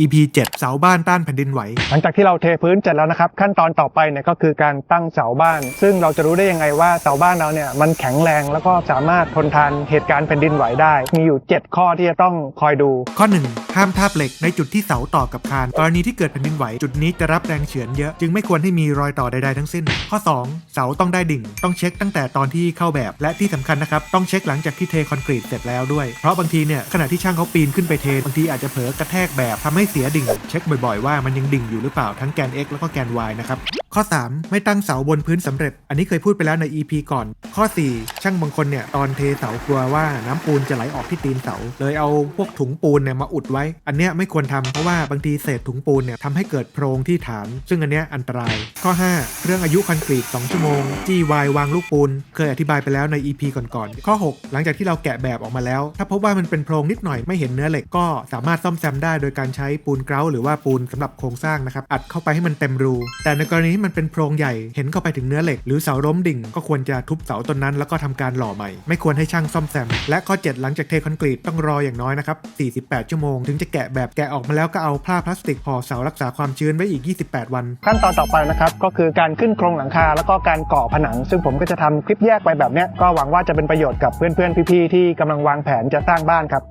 EP 7เสาบ้านต้านแผ่นดินไหว หลังจากที่เราเทพื้นเสร็จแล้วนะครับ ขั้นตอนต่อไปเนี่ยก็คือการตั้งเสาบ้าน ซึ่งเราจะรู้ได้ยังไงว่าเสาบ้านเราเนี่ยมันแข็งแรงแล้วก็สามารถทนทานเหตุการณ์แผ่นดินไหวได้ มีอยู่ 7 ข้อที่จะต้องคอยดู ข้อ 1 ห้ามทาบเหล็กในจุดที่เสาต่อกับคานกรณีที่เกิดแผ่นดินไหว จุดนี้จะรับแรงเฉือนเยอะ จึงไม่ควรให้มีรอยต่อใดๆทั้งสิ้น ข้อ 2 เสาต้องได้ดิ่ง ต้องเช็คตั้งแต่ตอนที่เข้าแบบ และที่สำคัญนะครับต้องเช็คหลังจากที่เทคอนกรีตเสร็จแล้วด้วยเพราะบางทีเนี่ยขณะที่ช่างเขาปีนขึ้นไปเทบางทีอาจจะเผลอกระแทกแบบทำใไม่เสียดิ่ง เช็คบ่อยๆ ว่ามันยังดิ่งอยู่หรือเปล่าทั้งแกน x แล้วก็แกน y นะครับ ข้อ 3 ไม่ตั้งเสาบนพื้นสำเร็จ อันนี้เคยพูดไปแล้วใน EP ก่อน ข้อ 4 ช่างบางคนเนี่ยตอนเทเสากลัวว่าน้ำปูนจะไหลออกที่ตีนเสา เลยเอาพวกถุงปูนเนี่ยมาอุดไว้ อันเนี้ยไม่ควรทำเพราะว่าบางทีเศษถุงปูนเนี่ยทำให้เกิดโพรงที่ฐาน ซึ่งอันเนี้ยอันตราย ข้อ 5 เรื่องอายุคอนกรีต 2 ชั่วโมงจี้วายวางลูกปูน เคยอธิบายไปแล้วใน EP ก่อนๆ ข้อ 6 หลังจากที่เราแกะแบบออกมาแล้ว ถ้าพบว่ามันเป็นโพรงนิดหน่อยไม่เห็นเนื้อเหล็กก็สามารถซ่อมแซมได้โดยการใช้ปูนเกราหรือว่าปูนสำหรับโครงสร้างนะครับอัดเข้าไปให้มันเต็มรู แต่ในกรณีมันเป็นโพรงใหญ่เห็นเข้าไปถึงเนื้อเหล็ก หรือเสาล้มดิ่งก็ควรจะทุบเสาต้นนั้นแล้วก็ทำการหล่อใหม่ ไม่ควรให้ช่างซ่อมแซม และข้อ 7 หลังจากเทคอนกรีตต้องรออย่างน้อยนะครับ 48 ชั่วโมงถึงจะแกะแบบแกะออกมาแล้วก็เอาผ้าพลาสติกห่อเสารักษาความชื้นไว้อีก 28 วัน ขั้นตอนต่อไปนะครับก็คือการขึ้นโครงหลังคา แล้วก็การก่อผนัง ซึ่งผมก็จะทำคลิปแยกไปแบบเนี้ยก็หวังว่าจะเป็นประโยชน์กับเพื่อนๆพี่ๆที่กำลังวางแผนจะสร้างบ้านครับ